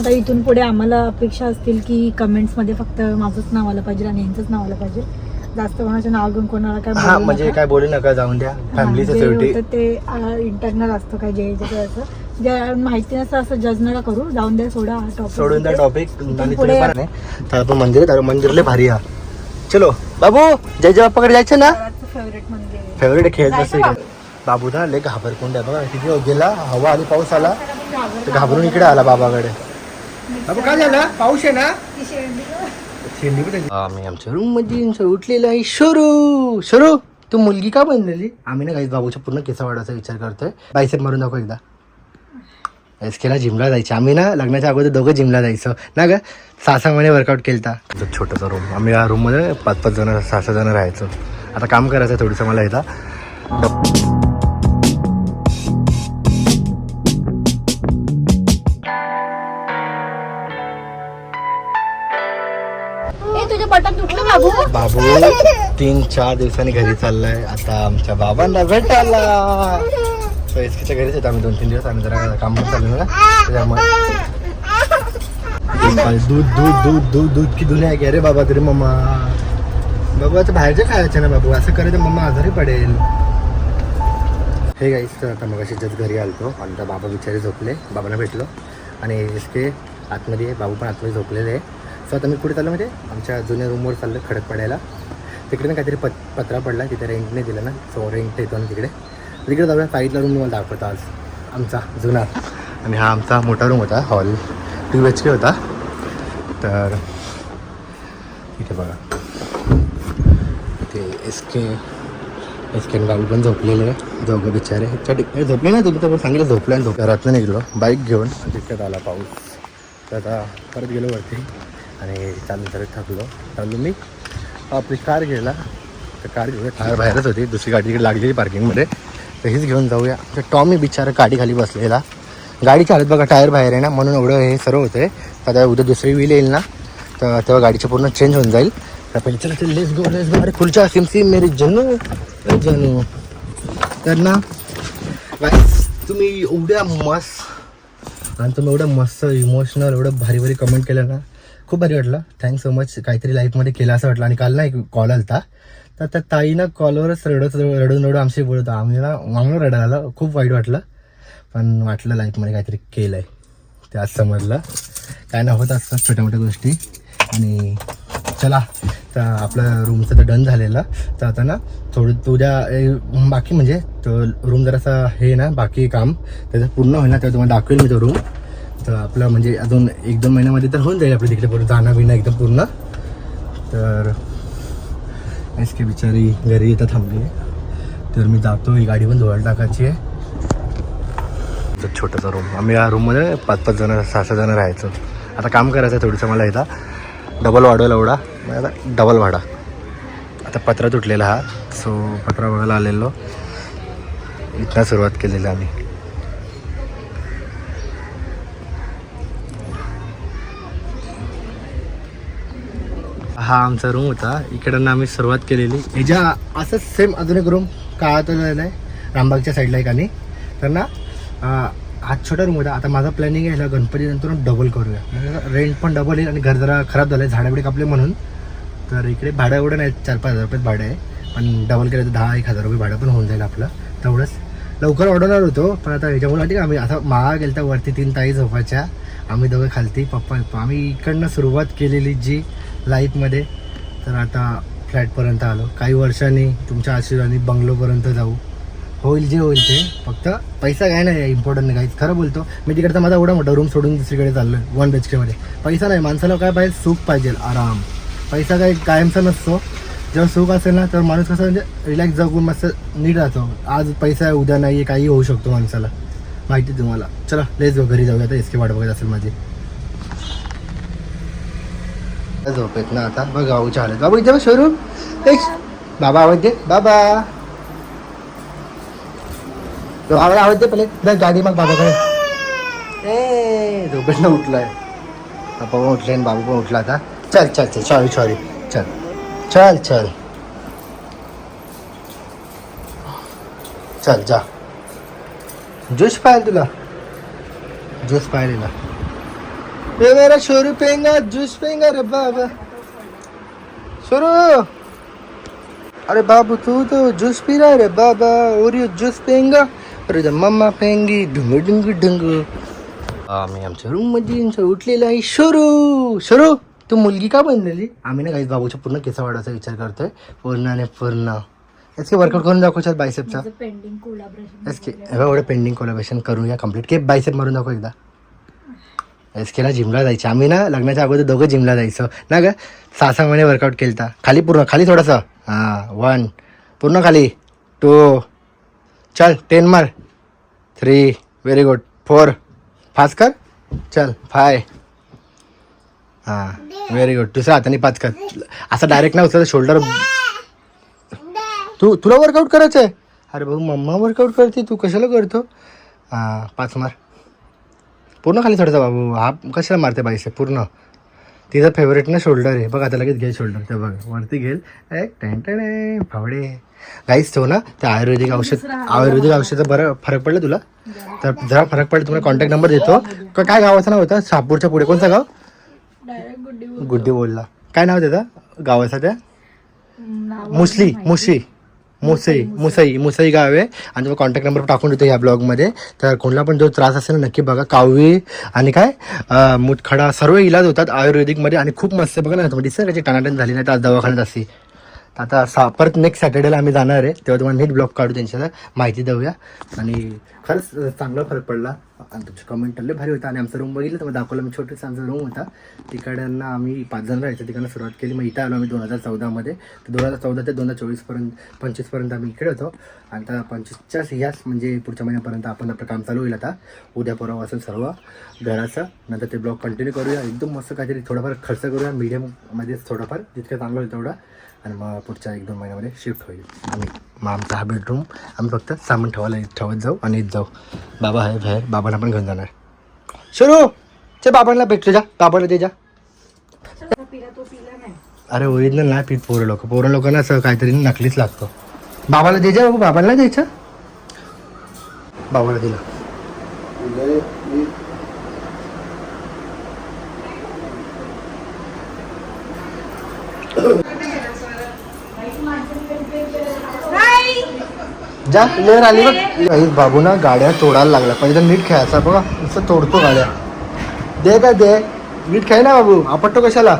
आता इथून पुढे आम्हाला अपेक्षा असतील की कमेंट्समध्ये फक्त माझंच नाव आलं पाहिजे आणि यांचंच नाव आलं पाहिजे. जास्त कोणाचं नाव घेऊन कोणाला काय हा बोलू म्हणजे नका. काय बोलू नका जाऊन द्या. फॅमिलीचं जे शेवटी. होतं ते इंटरनल असतं काय जे जे काय असं. माहिती नसतं असं जज नका करू जाऊन द्या सोडा हा टॉपिक सोडून द्या टॉपिक आणि पुढे तुम्ही पण नाही तर आपण मंदिर मंदिरले भारी हा चलो बाबू जय जय बाप्पाकडे जायचं ना? फेवरेट मंदिर आहे. फेवरेट खेळत इकडे. बाबू. ना लय घाबरकुंड आहे. बघा किती गेला हवा आली पाऊस आला. तर घाबरून इकडे आला बाबाकडे. बाबू काय झालं? पाऊस आहे ना? शेंडी पण. आम्ही आमच्या रूममध्ये उठलेला आहे. शरू शरू तू मुलगी का बनलेली? आम्ही ना काही बाबूच्या पूर्ण केसा वाढायचा विचार करतोय. बायसेप मारून दाखव एकदा. एस केला जिमला जायचं. आम्ही ना लग्नाच्या अगोदर दोघं जिमला जायचो. ना ग? सहा सहा महिने वर्कआउट केलता छोटासा रूम आम्ही या रूममध्ये पाच पाच जण सहा सहा जण राहायचो. आता काम करायचं आहे थोडंसं मला इथं बाबू? बाबू तीन चार दिवसांनी घरी चाललाय. आता आमच्या बाबांना भेटायला. So, एसकीच्या घरीच येतो आम्ही दोन तीन दिवस. आम्ही जरा काम पण चालू ना. त्याच्यामुळे. दूध दूध दूध दूध दूध की दुनिया आहे अरे बाबा तरी मम्मा. बाबू आता बाहेरचे खायचे ना बाबू. असं करे तर मम्मा आजारी पडेल. हे गाईस तर आता मग जस्ट घरी आलतो. आमचा बाबा बिचारे झोपले. बाबांना भेटलो. आणि इसके आतमध्ये आहे, बाबू पण आतमध्ये झोपलेले. आहे सो आता मी कुठे चाललो म्हणजे आमच्या जुन्या रूमवर चाललं खडक पडायला तिकडे ना काहीतरी पत पत्रा पडला तिथे रेंटने दिलं ना. सो रेंट येतो ना तिकडे. तिकडे जाऊया साईडला रूम मला दाखवतो आज. आमचा जुना. आणि हा आमचा मोठा रूम होता हॉल टू एच के होता. तर इथे बघा. ते एस के एस के बाबू पण झोपलेले आहे. दोघं बिचारे. ह्याच्या ठिकाणी झोपले ना तुम्ही? तर सांगितलं झोपलं आणि झोप घरातनं निघलो. बाईक घेऊन तिकडे आला पाऊस. तर आता परत गेलो वरती. आणि चालू करत थकलो चालू मी आपली कार घ्यायला. तर कार घेऊया. कार बाहेरच होती. दुसरी गाडी तिकडे लागलेली पार्किंगमध्ये तर हीच घेऊन जाऊया. तर टॉमी बिचारा गाडीखाली बसलेला. गाडी चालत बघा टायर बाहेर आहे ना. म्हणून एवढं हे सर्व होतं आहे आता उद्या दुसरी व्हील येईल ना. तर तेव्हा गाडीचं पूर्ण चेंज होऊन जाईल. तर पहिले चला ते लेस गो लेस गो अरे खुलच्या सिम सिम मेरी जनू. जनू. तर ना तुम्ही एवढ्या मस्त आणि तुम्ही एवढं मस्त इमोशनल एवढं भारी भारी कमेंट केलं ना. खूप भारी वाटलं. थँक्स सो मच काहीतरी लाईफमध्ये केलं असं वाटलं. आणि काल ना एक कॉल आलता. तर त्या ताईनं कॉलवरच रडत रडून रडून आमशी बोलत होता. आम्ही ना मागणं रडायला आलं खूप वाईट वाटलं. पण वाटलं लाईफमध्ये काहीतरी केलं आहे ते आज समजलं. काय ना होत असतात छोट्या मोठ्या गोष्टी. आणि चला तर आपलं रूमचं तर डन झालेलं. तर आता ना थोडं उद्या ए, बाकी म्हणजे तो रूम जरासा हे ना बाकी काम. त्याचं पूर्ण होईल ना तेव्हा तुम्हाला दाखवेल मी तो रूम तर आपलं म्हणजे अजून एक दोन महिन्यामध्ये तर होऊन जाईल आपलं तिकडे पूर्ण जाणं बिणं एकदम पूर्ण. तर एस के बिचारी घरी येतं थांबली. तर मी जातो ही गाडी पण धुवायला टाकायची आहे. तर छोटासा रूम आम्ही या रूममध्ये पाच पाच जण सहा सहा जण राहायचो. आता काम करायचं आहे थोडंसं मला इथं. डबल वाढवला एवढा. आता डबल भाडा आता पत्रा तुटलेला हा. सो पत्रा बघायला आलेलो. इथनं सुरुवात केलेली आम्ही. हा आमचा रूम होता. इकडनं आम्ही सुरुवात केलेली. ह्याच्या असंच सेम अजून एक रूम काळात नाही. रामबागच्या साईडला एक आणि. तर ना हा छोटा रूम होता. आता माझा प्लॅनिंग आहे ह्याला गणपती नंतर डबल करूया. म्हणजे रेंट पण डबल येईल आणि घर जरा खराब झालं आहे झाडाबिडे कापले म्हणून. तर इकडे भाडं एवढं नाही. चार पाच हजार रुपये भाडं आहे. पण डबल केलं तर दहा एक हजार रुपये भाडं पण होऊन जाईल आपलं. तेवढंच. लवकर ऑर्डरणार होतो पण आता ह्याच्यामुळे ठीक आम्ही आता महाग गेलं तर वरती तीन ताई झोपाच्या आम्ही दोघं खालती पप्पा आम्ही इकडनं सुरुवात केलेली जी लाईफमध्ये तर आता फ्लॅटपर्यंत आलो. काही वर्षांनी तुमच्या आशीर्वादाने बंगलोपर्यंत जाऊ. होईल जे होईल ते. फक्त पैसा काय नाही इम्पॉर्टंट नाही. काहीच खरं बोलतो मी तिकडचा माझा एवढा मोठा रूम सोडून दुसरीकडे चाललो आहे वन बी केमध्ये पैसा नाही माणसाला काय पाहिजे? सुख पाहिजे आराम. पैसा काही कायमचा नसतो. जेव्हा सुख असेल ना तर माणूस कसं म्हणजे रिलॅक्स जगून मस्त नीट राहतो. आज पैसा आहे उद्या नाही आहे काही होऊ शकतो माणसाला. माहिती आहे तुम्हाला. चला लेच घरी जाऊया आता एस के वाट बघत असेल माझी. झोपेत ना? आता बघा गाऊच्या हालत बाबा इथे शोरूम. बाबा आवाज दे. बाबा. बाबाला आवाज दे पहिले. जा गाडी मग बाबाकडे. ए झोपेतनं उठलाय. पप्पा पण उठले आणि बाबू पण उठला आता. चल चल चल. सॉरी सॉरी चल. चल चल. चल जा. ज्यूस पाहिजे तुला? ज्यूस पाहिलेला. ये मेरा शोरू पेंगा जूस पेंगा रे बाबा। शोरू। अरे बाबू तू तो जूस पी रहा है रे बाबा और ये जूस पेंगा। अरे जब मम्मा पेंगी ढुंग ढुंग ढुंग। आम्ही आमच्या रूममध्ये उठलेलं आहे शोरू शोरू तू मुलगी का बनलेली आम्ही ना काही बाबूच्या पूर्ण केसा वाढवायचा विचार करतोय पूर्ण आणि पूर्ण। याचे वर्कआउट करून दाखवशात बायसेपचा पेंडिंग कोलाब्रेशन एस के एवढं पेंडिंग कोलॅबरेशन करूया कंप्लीट के बायसेप मारून दाखव एकदा एस केला जिमला जायचं. आम्ही ना लग्नाच्या अगोदर दोघं जिमला जायचं. ना ग सहा सहा महिने वर्कआउट केलता. खाली पूर्ण खाली थोडंसं. हां वन पूर्ण खाली. टू चल टेन मार. Three very good four fast कर. चल फाय हां व्हेरी गुड दुसरा हाताने पाच कर. असं डायरेक्ट नाही उचलत शोल्डर तू तुला वर्कआउट करायचं आहे अरे भाऊ मम्मा वर्कआउट करते. तू कशाला करतो? हां पाच मार. पूर्ण खाली थोडासा बाबू हा कशाला मारते बाईसे पूर्ण. तिचा फेवरेट ना शोल्डर आहे. बघ आता लगेच घे शोल्डर ते बघ. वरती घेल एक टेन फावडे. गाईच तो ना ते आयुर्वेदिक औषध आयुर्वेदिक औषध बरं फरक पडला तुला? तर जरा फरक पडला तुम्हाला कॉन्टॅक्ट नंबर देतो. क- काय गावाचं नाव होतं? शहापूरच्या पुढे. कोणतं गाव? गुड्डी बोलला. काय नाव त्याचं? गावाचं त्या? मुसली मुशी मुसई मुसई मुसई. गाव आहे. आणि तुम्हाला कॉन्टॅक्ट नंबर टाकून देतो ह्या ब्लॉगमध्ये तर कोणाला पण जो त्रास असेल ना नक्की बघा. कावळी आणि काय मुतखडा सर्व इलाज होतात आयुर्वेदिकमध्ये. आणि खूप मस्त. बघा ना तुम्ही दिसतं त्याची टाणाटण झाली नाही तर आज दवाखान्यात तर आता सा परत नेक्स्ट सॅटर्डेला आम्ही जाणार आहे. तेव्हा तुम्हाला नीट ब्लॉग काढू त्यांच्या माहिती देऊया. आणि खरंच चांगला फरक पडला. आणि तुमचे कमेंट लय भारी होता. आणि आमचा रूम बघितलं तर मग दाखवलं. मी छोटंसं आमचा रूम होता. तिकडनं आम्ही पाच जण राहायचं. तिकडनं सुरुवात केली. मग इथं आलो आम्ही दोन हजार चौदामध्ये तर दोन हजार चौदा ते दोन हजार चोवीसपर्यंत पंचवीसपर्यंत आम्ही इकडे होतो. आणि आता पंचवीसच्याच ह्याच म्हणजे पुढच्या महिन्यापर्यंत आपण आपलं काम चालू होईल आता. उद्या परवापासून सर्व घराचं. नंतर ते ब्लॉग कंटिन्यू करूया. एकदम मस्त काहीतरी थोडाफार खर्च करूया. मीडियममध्येच थोडाफार. जितकं चांगलं होईल तेवढा. आणि मग पुढच्या एक दोन महिन्यामध्ये शिफ्ट होईल. आम्ही मग आमचा हा बेडरूम आम्ही फक्त सामान ठेवायला ठेवत जाऊ आणि जाऊ. बाबा आहे बाहेर बाबांना पण घेऊन जाणार. सुरू चे बाबांना भेटतो जा बाबाला दे जा. नाही अरे ओरिजिनल नाही पीत पोरं लोक. पोरं लोकांना असं काहीतरी नकलीच लागतो. बाबाला दे जा बाबांना द्यायचं बाबाला दिला. जा लेअर आली बघ. काही बाबू ना गाड्या तोडायला लागला पहिला नीट खेळायचा. बघा नुसतं तोडतो गाड्या. दे काय दे. नीट खेळ ना बाबू. आपटतो कशाला?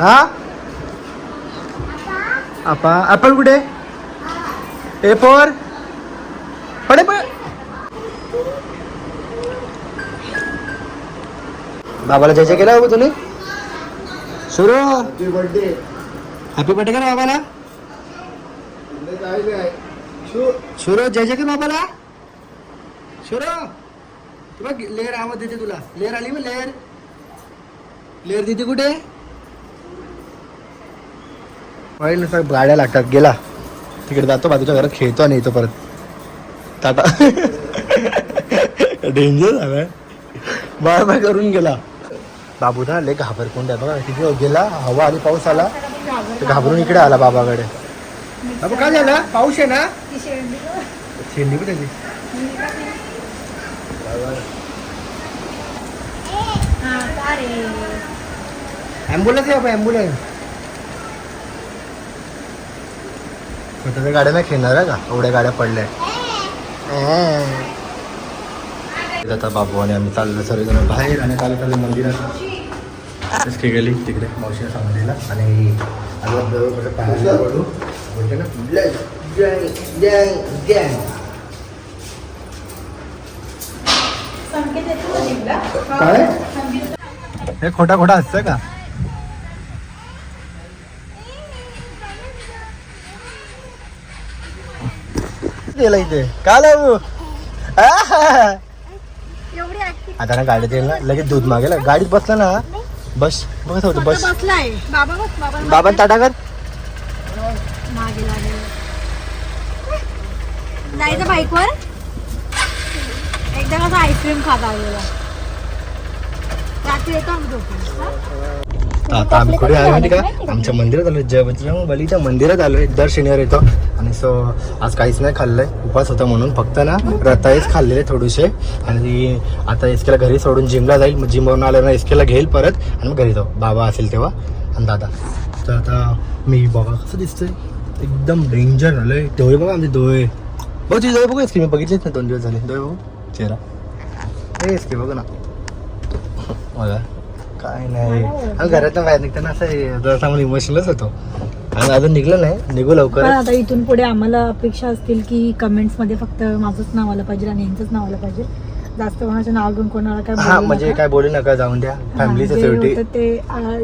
हा? आपा ॲपल कुठे? ए फोर पडे पड. बाबाला जय केला बाबू तुम्ही सुरू. हॅपी बर्थडे हॅपी बर्थडे करा बाबाला. सुरो जय जय बाबाला. सुरो तुला लेअर आवाज देते तुला. लेअर आली मग लेअर. लेअर देते कुठे? पाहिजे नुसार गाड्या लागतात. गेला. तिकडे जातो बाजूच्या घरात खेळतो आणि येतो परत. टाटा. डेंजर झालाय. बाय बाय करून गेला. बाबू ना लय घाबरकुंड आहे बघा. तिथे गेला हवा आली पाऊस आला. घाबरून इकडे आला बाबाकडे. बाबू काय झालं? पाऊस आहे ना? ती शेंडी. गं. शेंडी कुठे ती? हा, का रे? ॲम्ब्युलन्स आहे ॲम्ब्युलन्स स्वतःच्या गाड्या नाही खेळणार आहे का? एवढ्या गाड्या पडल्या आता बाबू आणि आम्ही चाललो सर्वजण बाहेर आणि चालू चाललं मंदिरात. गेली तिकडे मावशीला सांगितलेला. आणि आलो जवळ पाहायला पडू? ना जिमला? काय संकेत हे खोटा खोटा असतं का? गेला इथे. का लावू? आता ना गाडीत येईल ना लगेच दूध मागेल. गाडीत बसला ना बस. बघत होतं बस. बाबा बस बाबा बाबा ताटा कर. मागे लागेल. जायचं बाईकवर? एकदा कसं आईस्क्रीम खात आलेला. रात्री येतो आम्ही झोपून आता आम्ही कुठे आलो माहिती का? आमच्या मंदिरात आलो जय बजरंग बलीच्या मंदिरात आलोय दर शनिवार येतो. आणि सो आज काहीच नाही खाल्लंय. उपास होता म्हणून फक्त ना रताईच खाल्लेले थोडेसे. आणि आता एसकेला घरी सोडून जिमला जाईल. मग जिमवरून आलं ना एसकेला घेईल परत. आणि मग घरी जाऊ. बाबा असेल तेव्हा. आणि दादा. तर आता मी बाबा कसं दिसतंय. एकदम डेंजर झालंय डोळे बघा आमचे डोळे. बघ तुझे डोळे बघू एसके मी बघितलेच ना दोन दिवस झाले. डोळे बघू. चेहरा. ए एसके बघू ना. मला काय नाही. आणि घरातनं बाहेर निघताना असं जरा इमोशनलच होतो. आणि अजून निघलं नाही. निघू पण लवकर आता इथून पुढे आम्हाला अपेक्षा असतील की कमेंट्समध्ये फक्त माझंच नाव आलं पाहिजे आणि यांचंच नाव आलं पाहिजे. जास्त कोणाचं नाव घेऊन कोणाला काय हा बोलू म्हणजे नका. काय बोलू नका जाऊन द्या. हा, फॅमिलीचं जे शेवटी. होतं ते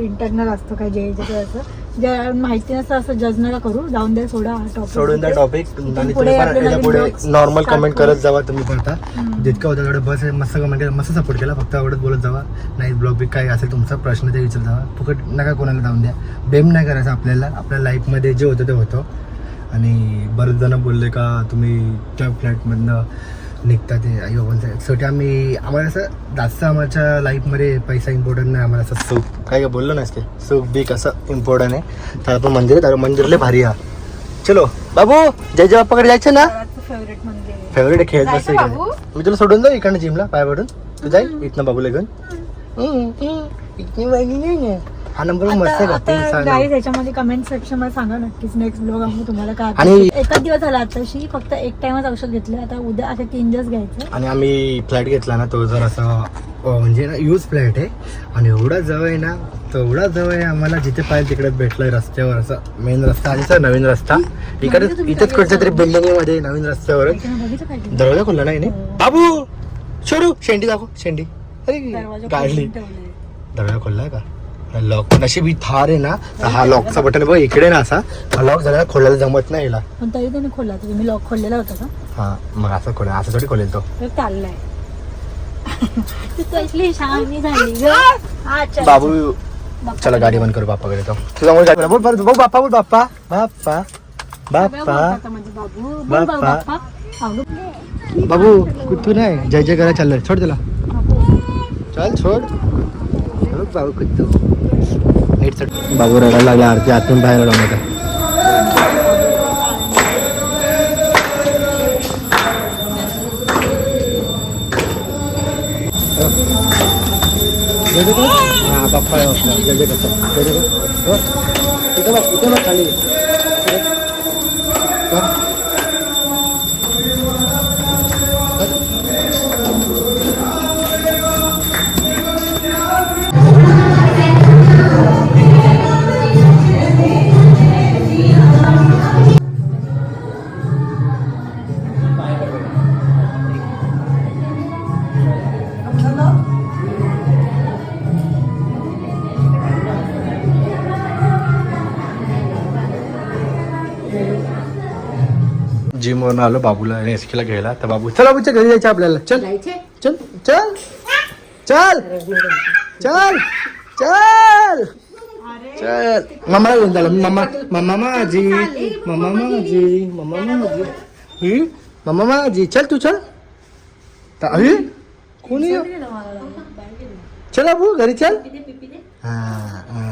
इंटरनल असतं काय जे जे काय असं. माहिती नसतं असं जज नका करू. जाऊन द्या सोडा टॉपिक सोडून द्या टॉपिक आणि पुढे तुम्ही पण आपले याच्या नवीन पुढे blogs नॉर्मल कमेंट करू. करत जावा तुम्ही पण आता हम्म. जितकं होतं तेवढं बस मस्त कमेंट केलं मस्त सपोर्ट केला. फक्त एवढंच बोलत जावा. नाही ब्लॉग बी काय असेल तुमचा प्रश्न ते विचारत जावा. फुकट नका कोणाला जाऊन द्या. बेम नाही करायचं आपल्याला. आपल्या लाईफमध्ये जे होतं ते होतं. आणि बरेच जण बोलले का तुम्ही त्या फ्लॅटमधनं निघता ते. आई बाबांचं. शेवटी आम्ही आम्हाला असं जास्त आमच्या लाईफमध्ये पैसा इम्पॉर्टंट नाही. आम्हाला असं काय काय बोललो नाहीस ते? सुख बीक असं इम्पॉर्टंट आहे. तर आपण मंदिर आहे मंदिरले भारी हा. चलो बाबू जय जय बाप्पाकडे जायचं ना? फेवरेट फेवरेट खेळत बसतो इकडे. बाबू? मी तुला सोडून जाऊ इकडनं जिमला पाय पडून तू जाईल इथनं बाबूला घेऊन. हम्म, हम्म. नाही. हा नंबर मस्त आहे का आता सहा गाईज. याच्यामध्ये कमेंट सेक्शनमध्ये सांगा नक्कीच. नेक्स्ट ब्लॉग आम्ही तुम्हाला काय आणि- एकच दिवस झाला आताशी. फक्त एक टाइमच औषध घेतलं आता उद्या असे तीन दिवस घ्यायचं. आणि आम्ही फ्लॅट घेतला ना तो जर असा अं, म्हणजे ना यूज फ्लॅट आहे. आणि एवढा जवळ आहे ना तेवढा जवळ आहे आम्हाला जिथे पाहिजे तिकडे भेटलोय रस्त्यावर. असं मेन रस्ता आणि सर नवीन रस्ता. इकडे म्हणजे तुम्ही इथेच कुठच्या तरी बिल्डिंगमध्ये नवीन बघितलं ते? दरवाजा खोलला नाही? हो. बाबू! छोडू शेंडी दाखव शेंडी. अरे दरवाजा काढली खोलून ठेवलाय. दरवाजा खोललाय का? लॉक नशीब ही थार आहे ना? तर हा लॉकचा बटन बघ इकडे ना असा. हा लॉक झाला खोलायला जमत नाही याला. पण तरी त्याने खोलला होता तुम्ही लॉक खोललेला होता का? हा मग असं खोला असं थोडी खोलेल तो. तर चाललाय. तू कसली शहाणी झाली ग. हा, चल. बाबू चला गाडी बंद करू बाप्पाकडे तो. तुझा मुळे बोल बोल बोल बाप्पा बोल बाप्पा. बाप्पा बाप्पा. बाप्पा. बाबू. कुठून आहे? जय जय करा चाललंय. छोड त्याला. चल छोड. बाबू कुत्तू बाबू रडायला लागला आरती आतून बाहेर आला होता हा बाप्पा बाप्पा जय जय करतो जय. हो. इथं बघ इथं बघ खाली जिमवरून आलो बाबूला आणि एसकीला घ्यायला. तर बाबू चल बाबूच्या घरी जायचं आपल्याला. चल. चल चल. चल. चल. चल. चल. मम्मा घेऊन झाला मम्मा मम्मा माझी मम्मा माझी मम्मा माझी. ही? मम्मा माझी. चल तू चल. तर अरे कोणी चल बाबू घरी चल. हा.